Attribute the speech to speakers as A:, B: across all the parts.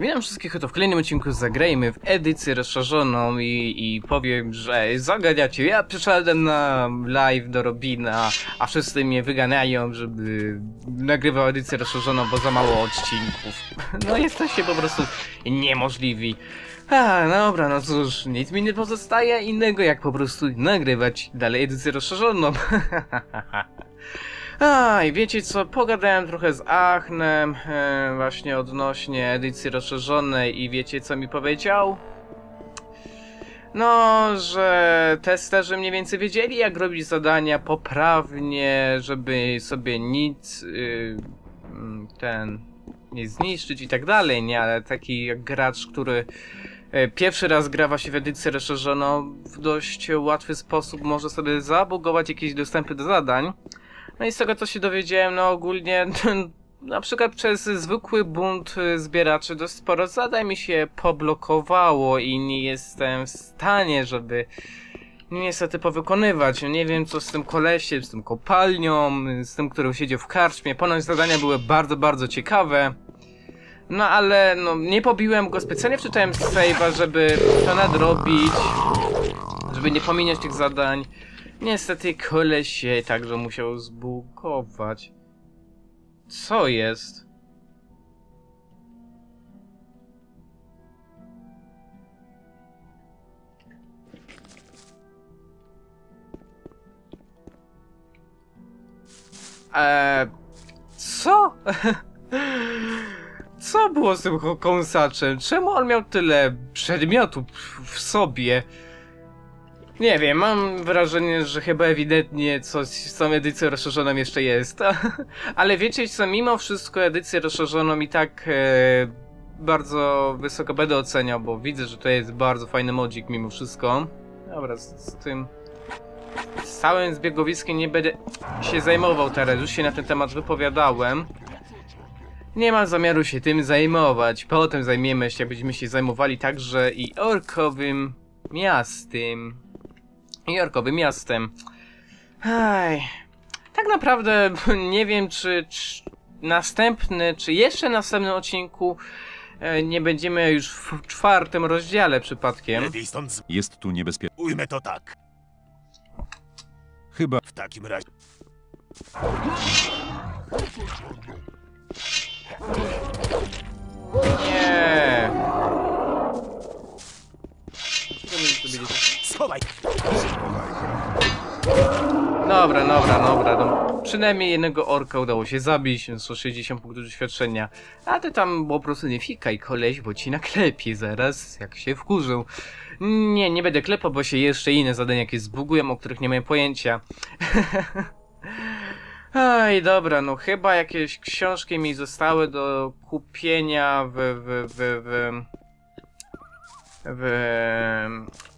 A: Witam wszystkich, to w kolejnym odcinku zagrajmy w edycję rozszerzoną i, i powiem, że zaganiacie. Ja przyszedłem na live do Robina, a wszyscy mnie wyganiają, żeby nagrywał edycję rozszerzoną, bo za mało odcinków. No jesteście po prostu niemożliwi. A, dobra, no cóż, nic mi nie pozostaje innego jak po prostu nagrywać dalej edycję rozszerzoną. A, i wiecie co, pogadałem trochę z Achnem e, właśnie odnośnie edycji rozszerzonej i wiecie co mi powiedział? No, że testerzy mniej więcej wiedzieli jak robić zadania poprawnie, żeby sobie nic y, mm, ten nie zniszczyć i tak dalej, nie? Ale taki gracz, który e, pierwszy raz gra właśnie w edycję rozszerzoną w dość łatwy sposób może sobie zabugować jakieś dostępy do zadań. No i z tego co się dowiedziałem, no ogólnie na przykład przez zwykły bunt zbieraczy dość sporo zadań mi się poblokowało i nie jestem w stanie, żeby niestety powykonywać. Nie wiem co z tym kolesiem, z tym kopalnią, z tym, który siedział w karczmie. Ponoć zadania były bardzo, bardzo ciekawe. No ale no nie pobiłem go, specjalnie wczytałem save'a, żeby to nadrobić, żeby nie pominąć tych zadań. Niestety koleś się także musiał zbukować. Co jest? Eee, co? co było z tym kąsaczem? Czemu on miał tyle przedmiotów w sobie? Nie wiem, mam wrażenie, że chyba ewidentnie coś z tą edycją rozszerzoną jeszcze jest. Ale wiecie co, mimo wszystko edycję rozszerzoną i tak e, bardzo wysoko będę oceniał, bo widzę, że to jest bardzo fajny modzik mimo wszystko. Dobra, z, z tym... Z całym zbiegowiskiem nie będę się zajmował teraz, już się na ten temat wypowiadałem. Nie mam zamiaru się tym zajmować. Potem zajmiemy się, będziemy się zajmowali także i orkowym miastem. Jorkowym miastem. Aj. Tak naprawdę nie wiem, czy, czy następny, czy jeszcze następnym odcinku e, nie będziemy już w czwartym rozdziale przypadkiem.
B: Lepiej stąd z...
C: Jest tu niebezpiecznie.
B: Ujmę to tak.
C: Chyba
B: W takim razie...
A: Nie. Byli-
B: Schowaj!
A: Dobra, dobra, dobra. No, przynajmniej jednego orka udało się zabić, więc 160 punktów doświadczenia. A ty tam po prostu nie fikaj, koleś, bo ci naklepie zaraz, jak się wkurzą. Nie, nie będę klepał, bo się jeszcze inne zadania jakieś zbugują, o których nie mam pojęcia. Aj, dobra, no chyba jakieś książki mi zostały do kupienia w... w... w... w... w...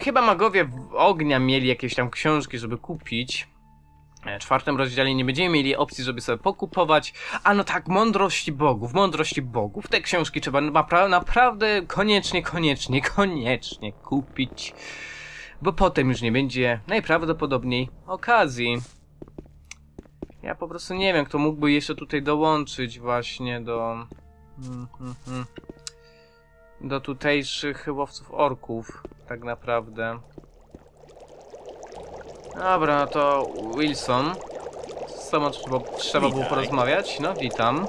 A: Chyba magowie ognia mieli jakieś tam książki, żeby kupić. E, W czwartym rozdziale nie będziemy mieli opcji, żeby sobie pokupować. A no tak, mądrości bogów, mądrości bogów. Te książki trzeba napra naprawdę koniecznie, koniecznie, koniecznie kupić. Bo potem już nie będzie najprawdopodobniej okazji. Ja po prostu nie wiem, kto mógłby jeszcze tutaj dołączyć właśnie do... Mm, mm. Do tutejszych łowców orków, tak naprawdę. Dobra, no to Wilson. Z tobą trzeba, trzeba było porozmawiać. No, witam.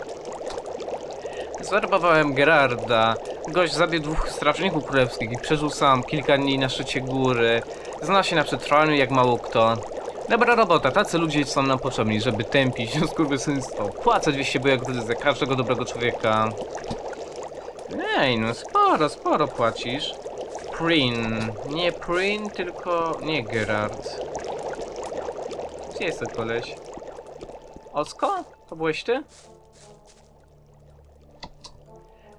A: Zwerbowałem Gerarda. Gość zabił dwóch strażników królewskich i przeżył sam kilka dni na szczycie góry. Zna się na przetrwaniu jak mało kto. Dobra robota, tacy ludzie są nam potrzebni, żeby tępić skurwysyństwo. Płacę 200 bujek w za każdego dobrego człowieka. Ej, no sporo, sporo płacisz. Prin. Nie Prin, tylko... nie Gerard. Gdzie jest ten koleś? Osko? To byłeś ty?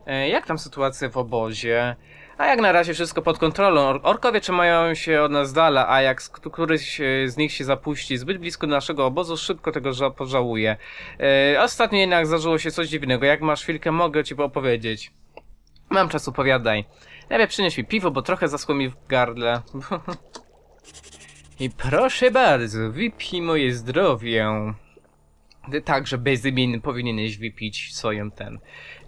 A: E, jak tam sytuacja w obozie? A jak na razie wszystko pod kontrolą. Or orkowie trzymają się od nas dala, a jak któryś e, z nich się zapuści zbyt blisko naszego obozu, szybko tego ża- pożałuje. E, ostatnio jednak zdarzyło się coś dziwnego. Jak masz chwilkę, mogę ci opowiedzieć. Mam czas, opowiadaj. Lepiej przynieś mi piwo, bo trochę zaschło mi w gardle. I proszę bardzo, wypij moje zdrowie. Także bezimienny powinieneś wypić swoją ten.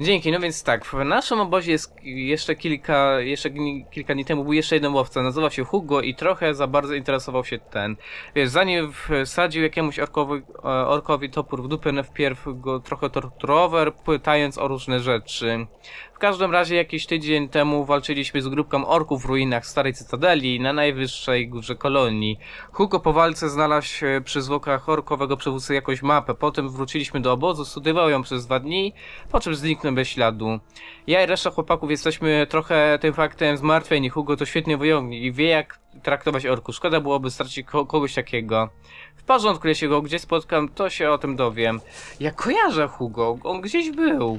A: Dzięki, no więc tak, w naszym obozie jest jeszcze kilka, jeszcze kilka dni temu był jeszcze jeden łowca, nazywał się Hugo i trochę za bardzo interesował się ten. Wiesz, zanim wsadził jakiemuś orkowi, e, orkowi topór w dupę, wpierw go trochę torturował, pytając o różne rzeczy. W każdym razie jakiś tydzień temu walczyliśmy z grupką orków w ruinach starej cytadeli na najwyższej górze kolonii. Hugo po walce znalazł przy zwłokach orkowego przywódcy jakąś mapę. Potem wróciliśmy do obozu, studiował ją przez dwa dni, po czym zniknął bez śladu. Ja i reszta chłopaków jesteśmy trochę tym faktem zmartwieni. Hugo to świetny wojownik i wie jak traktować orku. Szkoda byłoby stracić ko kogoś takiego. W porządku, jeśli go gdzieś spotkam, to się o tym dowiem. Ja kojarzę Hugo, on gdzieś był.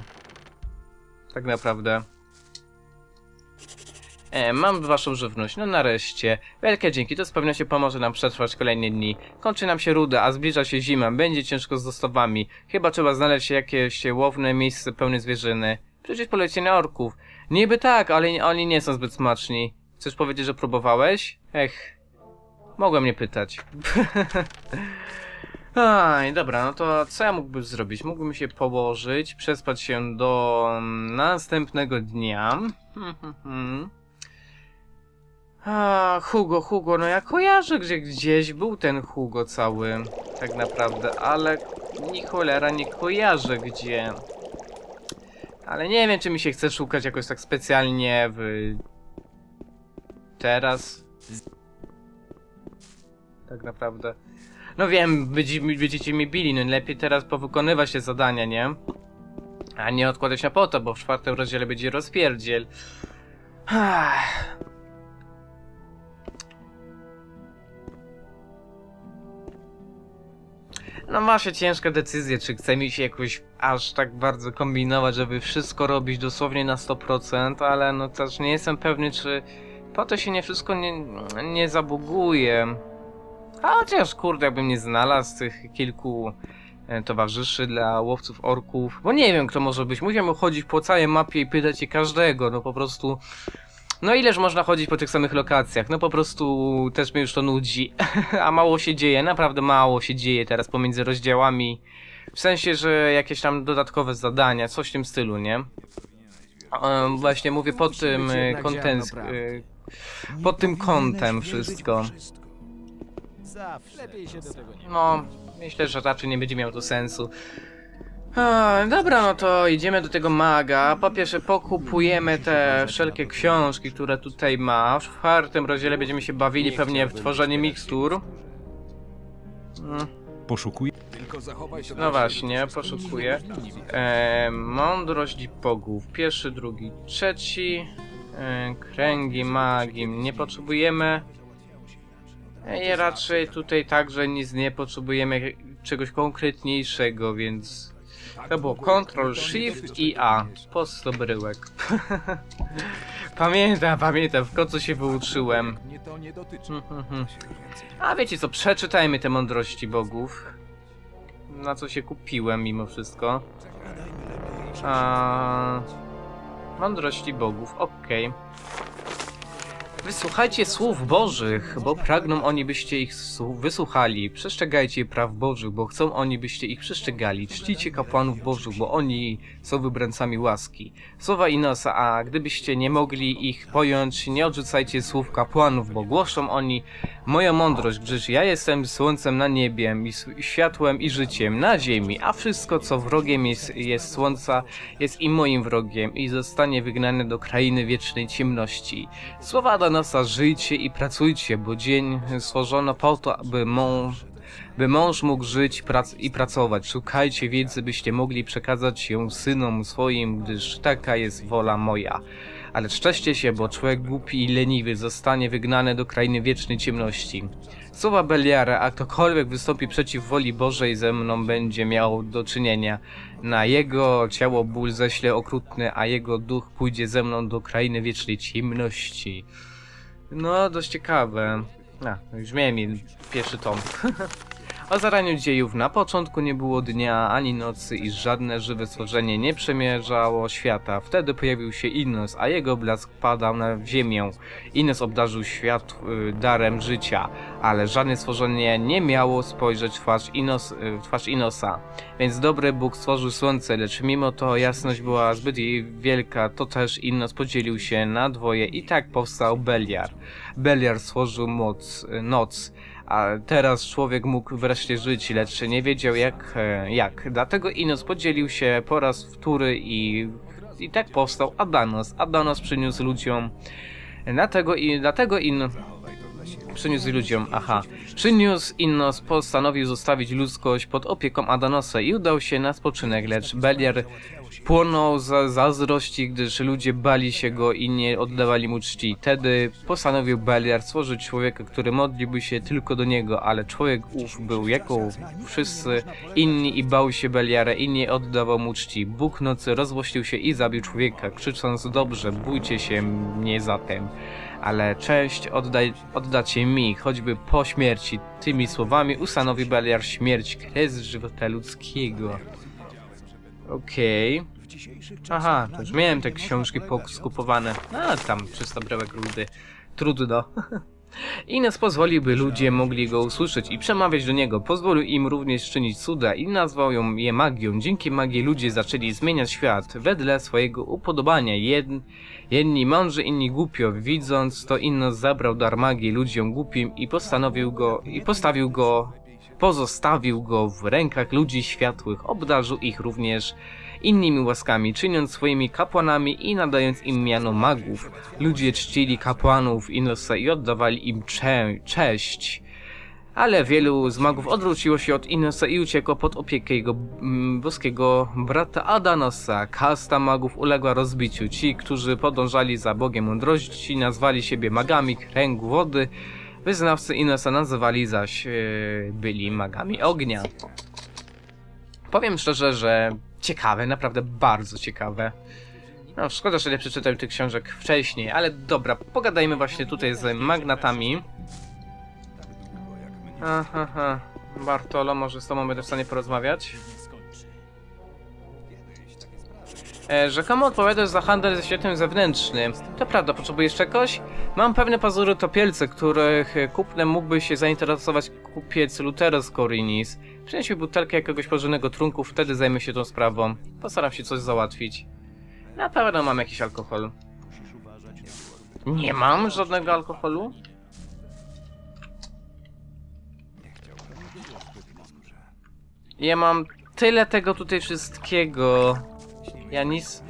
A: Tak naprawdę. E, mam waszą żywność, no nareszcie. Wielkie dzięki, to z pewnością pomoże nam przetrwać kolejne dni. Kończy nam się ruda, a zbliża się zima, będzie ciężko z dostawami. Chyba trzeba znaleźć jakieś łowne miejsce pełne zwierzyny. Przecież polecie na orków. Niby tak, ale oni nie są zbyt smaczni. Chcesz powiedzieć, że próbowałeś? Ech. Mogłem nie pytać. Aj, dobra, no to co ja mógłbym zrobić? Mógłbym się położyć, przespać się do następnego dnia. Hmm, hmm, hmm. A, Hugo, Hugo, no ja kojarzę, gdzie gdzieś był ten Hugo cały, tak naprawdę, ale ni cholera nie kojarzę gdzie. Ale nie wiem, czy mi się chce szukać jakoś tak specjalnie w... Teraz. Tak naprawdę. No wiem, będziecie, będziecie mi bili, no lepiej teraz powykonywać te zadania, nie? A nie odkładać na potem, bo w czwartym rozdziale będzie rozpierdziel. No właśnie ciężka decyzja, czy chce mi się jakoś aż tak bardzo kombinować, żeby wszystko robić dosłownie na 100%, ale no też nie jestem pewny, czy po to się nie wszystko nie, nie zabuguje. A chociaż kurde, jakbym nie znalazł tych kilku e, towarzyszy dla łowców orków, bo nie wiem kto może być, musiałem chodzić po całej mapie i pytać się każdego, no po prostu... No ileż można chodzić po tych samych lokacjach? No po prostu też mnie już to nudzi. A mało się dzieje, naprawdę mało się dzieje teraz pomiędzy rozdziałami. W sensie, że jakieś tam dodatkowe zadania, coś w tym stylu, nie? E, właśnie mówię pod tym e, e, pod tym kątem wszystko.
B: Zawsze. Lepiej się do tego nie
A: No, myślę, że raczej nie będzie miał to sensu. A, dobra, no to idziemy do tego maga. Po pierwsze pokupujemy te wszelkie książki, które tutaj ma. W czwartym rozdziale będziemy się bawili pewnie w tworzenie mikstur. Mm,
C: Poszukuj.
B: Tylko zachowaj się
A: No właśnie, poszukuję. E, mądrość bogów. Pierwszy, drugi, trzeci. E, kręgi magii nie potrzebujemy. E, I raczej tutaj także nic nie potrzebujemy czegoś konkretniejszego, więc to było Ctrl, Shift i A. Postobryłek. pamiętam, pamiętam, w końcu się wyuczyłem.
B: Dotyczy.
A: Mhm. A wiecie co, przeczytajmy te mądrości bogów. Na co się kupiłem mimo wszystko. A... Mądrości bogów, okej. Wysłuchajcie słów bożych, bo pragną oni byście ich wysłuchali. Przestrzegajcie praw bożych, bo chcą oni byście ich przestrzegali. Czcicie kapłanów bożych, bo oni są wybrańcami łaski. Słowa Inosa, a gdybyście nie mogli ich pojąć, nie odrzucajcie słów kapłanów, bo głoszą oni moją mądrość, gdyż ja jestem słońcem na niebie, i światłem i życiem na ziemi, a wszystko co wrogiem jest, jest słońca, jest i moim wrogiem i zostanie wygnane do krainy wiecznej ciemności. Słowa Adanosa, żyjcie i pracujcie, bo dzień stworzono po to, aby mąż, by mąż mógł żyć prac i pracować. Szukajcie wiedzy, byście mogli przekazać ją synom swoim, gdyż taka jest wola moja. Ale szczęście się, bo człowiek głupi i leniwy zostanie wygnany do krainy wiecznej ciemności. Słowa Beliara, a ktokolwiek wystąpi przeciw woli Bożej ze mną będzie miał do czynienia. Na jego ciało ból ześle okrutny, a jego duch pójdzie ze mną do krainy wiecznej ciemności. No, dość ciekawe. A, już miałem pierwszy tom. O zaraniu dziejów na początku nie było dnia ani nocy i żadne żywe stworzenie nie przemierzało świata. Wtedy pojawił się Innos, a jego blask padał na ziemię. Innos obdarzył świat y, darem życia, ale żadne stworzenie nie miało spojrzeć w twarz, Inos, y, twarz Inosa. Więc dobry Bóg stworzył słońce, lecz mimo to jasność była zbyt wielka, to też Innos podzielił się na dwoje i tak powstał Beliar. Beliar stworzył moc, y, noc, a teraz człowiek mógł wreszcie żyć, lecz nie wiedział jak, e, jak. Dlatego Inos podzielił się po raz wtóry i, i tak powstał Adanos. Adanos przyniósł ludziom, dlatego, i, dlatego In przyniósł ludziom, aha. Przyniósł Innos, postanowił zostawić ludzkość pod opieką Adanosa i udał się na spoczynek, lecz Beliar płonął za zazdrości, gdyż ludzie bali się go i nie oddawali mu czci. Wtedy postanowił Beliar stworzyć człowieka, który modliłby się tylko do niego, ale człowiek ów był jako wszyscy inni i bał się Beliara i nie oddawał mu czci. Bóg nocy rozłościł się i zabił człowieka, krzycząc dobrze, bójcie się mnie zatem ale cześć oddaj, oddacie mi, choćby po śmierci. Tymi słowami ustanowi Beliar śmierć, kres żywota ludzkiego. Okej. Aha, to już miałem te książki skupowane. A, tam 300 brełek rudy. Trudno. Ines pozwolił, by ludzie mogli go usłyszeć i przemawiać do niego. Pozwolił im również czynić cuda i nazwał ją je magią. Dzięki magii ludzie zaczęli zmieniać świat wedle swojego upodobania. Jed, jedni mądrzy, inni głupio. Widząc to, Innos zabrał dar magii ludziom głupim i postanowił go, i postawił go, pozostawił go w rękach ludzi światłych. Obdarzył ich również innymi łaskami, czyniąc swoimi kapłanami i nadając im miano magów. Ludzie czcili kapłanów Inosa i oddawali im cze cześć. Ale wielu z magów odwróciło się od Inosa i uciekło pod opiekę jego mm, boskiego brata Adanosa. Kasta magów uległa rozbiciu. Ci, którzy podążali za Bogiem Mądrości, nazwali siebie magami kręgu wody. Wyznawcy Inosa nazywali zaś yy, byli magami ognia. Powiem szczerze, że ciekawe, naprawdę bardzo ciekawe. No, szkoda, że nie przeczytałem tych książek wcześniej, ale dobra, pogadajmy właśnie tutaj z magnatami. Aha, aha. Bartolo, może z tobą będę w stanie porozmawiać? Rzekomo odpowiadasz za handel ze światem zewnętrznym. To prawda, potrzebujesz czegoś? Mam pewne pazury topielce, których kupnem mógłby się zainteresować kupiec Lutero z Corinis. Przynieś mi butelkę jakiegoś porządnego trunku, wtedy zajmę się tą sprawą. Postaram się coś załatwić. Na pewno mam jakiś alkohol. Nie mam żadnego alkoholu? Ja mam tyle tego tutaj wszystkiego. Ja nic...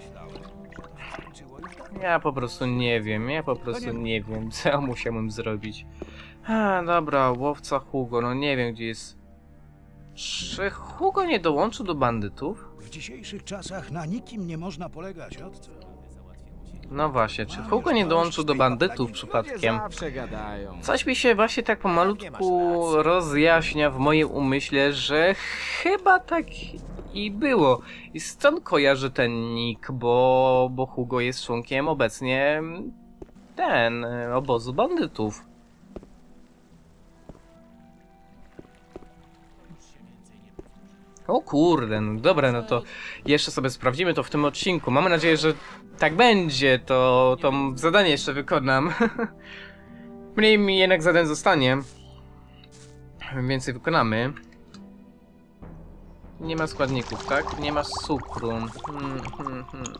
A: Ja po prostu nie wiem, ja po prostu nie wiem, co musiałem zrobić. A, dobra, łowca Hugo, no nie wiem gdzie jest... Czy Hugo nie dołączył do bandytów?
C: W dzisiejszych czasach na nikim nie można polegać, odco.
A: No właśnie, czy Hugo nie dołączył do bandytów przypadkiem? Coś mi się właśnie tak pomalutku rozjaśnia w moim umyśle, że chyba tak i było. I stąd kojarzę ten nick, bo, bo Hugo jest członkiem obecnie ten, obozu bandytów. O kurde, no dobra, no to jeszcze sobie sprawdzimy to w tym odcinku. Mamy nadzieję, że tak będzie, to, to zadanie jeszcze wykonam. Mniej mi jednak zadań zostanie. Więcej wykonamy. Nie ma składników, tak? Nie ma cukru. Hmm, hmm, hmm.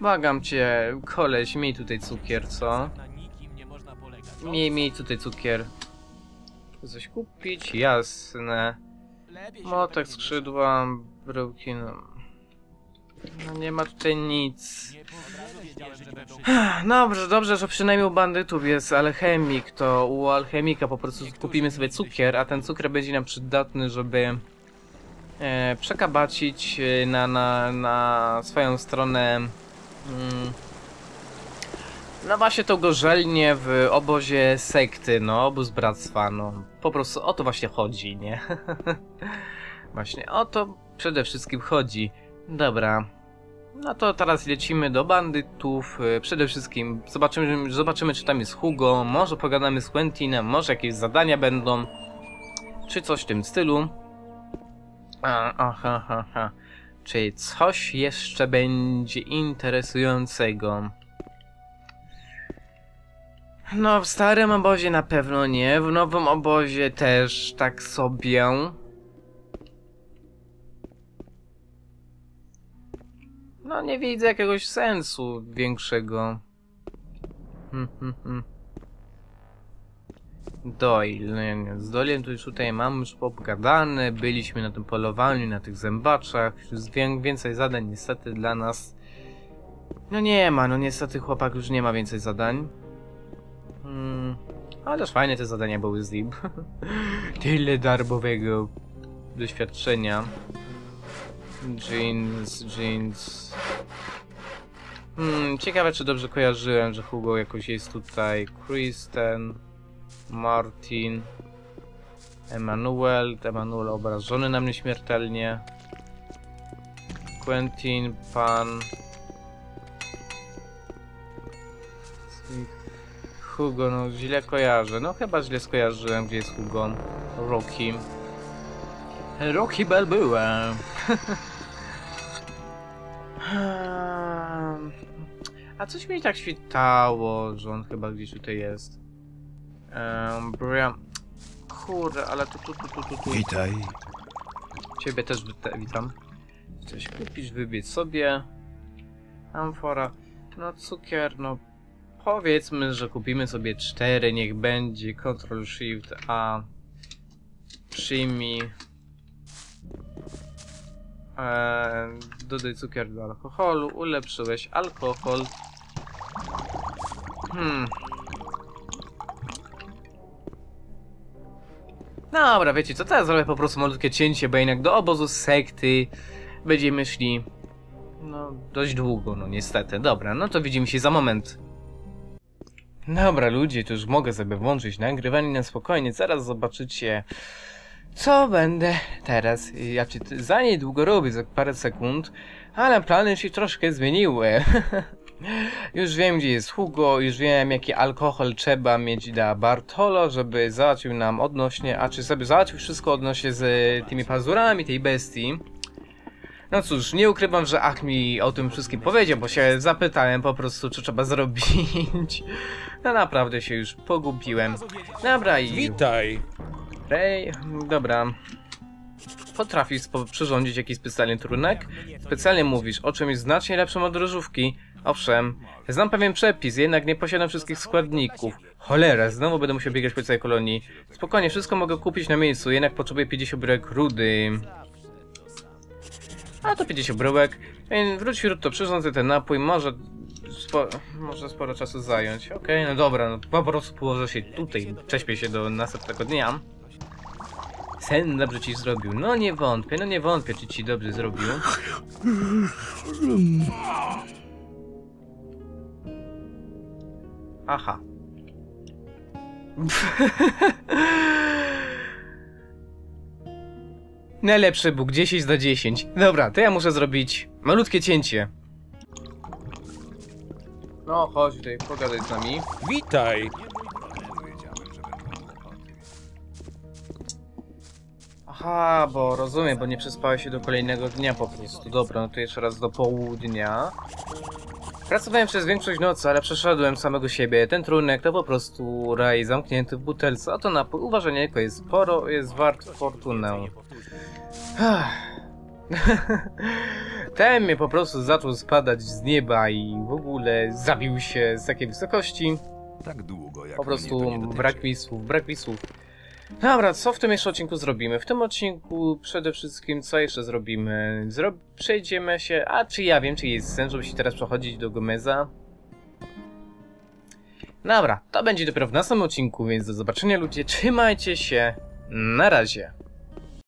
A: Błagam cię, koleś, miej tutaj cukier, co? Miej, miej tutaj cukier. Coś kupić? Jasne. Motek, skrzydła, bryłki, no. No nie ma tutaj nic. Dobrze, dobrze, że przynajmniej u bandytów jest alchemik, to u alchemika po prostu kupimy sobie cukier, a ten cukier będzie nam przydatny, żeby e, przekabacić e, na, na, na swoją stronę mm, no właśnie tą gorzelnię w obozie sekty, no, obóz bractwa, no. Po prostu o to właśnie chodzi, nie? właśnie o to przede wszystkim chodzi. Dobra. No to teraz lecimy do bandytów. E, Przede wszystkim zobaczymy, zobaczymy czy tam jest Hugo, może pogadamy z Quentinem, może jakieś zadania będą. Czy coś w tym stylu. Aha, aha, aha. Czy coś jeszcze będzie interesującego? No, w starym obozie na pewno nie, w nowym obozie też tak sobie. No, nie widzę jakiegoś sensu większego. Hmm, hmm, hmm. Doyle, no nie, nie. Z Doylem to już tutaj mamy już pogadane, byliśmy na tym polowaniu, na tych zębaczach, więcej zadań niestety dla nas. No nie ma, no niestety chłopak już nie ma więcej zadań. Hmm, ależ fajne te zadania były z nim. Tyle darbowego doświadczenia. Jeans, jeans. Hmm, ciekawe czy dobrze kojarzyłem, że Hugo jakoś jest tutaj. Kristen, Martin, Emanuel, Emanuel obrażony na mnie śmiertelnie. Quentin, pan. Hugo, no źle kojarzę. No chyba źle skojarzyłem, gdzie jest Hugo. Rocky. Rocky Balboa. A coś mi tak świtało, że on chyba gdzieś tutaj jest. Um, Brian... Kurde, ale tu, tu, tu, tu, tu, tu.
C: Witaj.
A: Ciebie też wita- witam. Coś kupić, wybiec sobie. Amfora. No cukier, no powiedzmy, że kupimy sobie cztery, niech będzie. Ctrl Shift A. Przyjmij. Eee, dodaj cukier do alkoholu. Ulepszyłeś alkohol. Hmm. Dobra, wiecie co, teraz zrobię po prostu malutkie cięcie, bo jednak do obozu sekty będziemy szli no dość długo, no niestety. Dobra, no to widzimy się za moment. Dobra ludzie, to już mogę sobie włączyć nagrywanie na spokojnie, zaraz zobaczycie co będę teraz, ja ci za niedługo robię, za parę sekund, ale plany się troszkę zmieniły. Już wiem, gdzie jest Hugo, już wiem, jaki alkohol trzeba mieć dla Bartolo, żeby załatwił nam odnośnie, a czy sobie załatwił wszystko odnośnie z tymi pazurami tej bestii. No cóż, nie ukrywam, że Ach mi o tym wszystkim powiedział, bo się zapytałem po prostu, co trzeba zrobić. No naprawdę się już pogubiłem. Dobra i...
D: Witaj!
A: Rej, dobra. Potrafisz przyrządzić jakiś specjalny trunek? Specjalnie mówisz o czymś znacznie lepszym od drożówki. Owszem, znam pewien przepis, jednak nie posiadam wszystkich składników. Cholera, znowu będę musiał biegać po całej kolonii. Spokojnie, wszystko mogę kupić na miejscu, jednak potrzebuję 50 bryłek rudy. A to 50 bryłek. Wróć wśród to przyrządzę ten napój, może... Spo, może sporo czasu zająć. Okej, no dobra, no po prostu położę się tutaj, prześpię się do następnego dnia. Sen dobrze ci zrobił. No nie wątpię, no nie wątpię, czy ci dobrze zrobił. Aha. Najlepszy Bóg, 10 na 10. Dobra, to ja muszę zrobić malutkie cięcie. No, chodź tutaj, pogadaj z nami.
D: Witaj!
A: Aha, bo rozumiem, bo nie przespałeś się do kolejnego dnia po prostu. Dobra, no to jeszcze raz do południa. Pracowałem przez większość nocy, ale przeszedłem samego siebie. Ten trunek to po prostu raj zamknięty w butelce, a to napój uważanieko jest sporo, jest wart fortunę. Ten mnie po prostu zaczął spadać z nieba i w ogóle zabił się z takiej wysokości.
B: Tak długo, jak
A: Po prostu brak mi słów, brak mi słów. Dobra, co w tym jeszcze odcinku zrobimy? W tym odcinku przede wszystkim co jeszcze zrobimy? Zro przejdziemy się... A, czy ja wiem, czy jest sens, żeby się teraz przechodzić do Gomeza? Dobra, to będzie dopiero w następnym odcinku, więc do zobaczenia ludzie, trzymajcie się, na razie.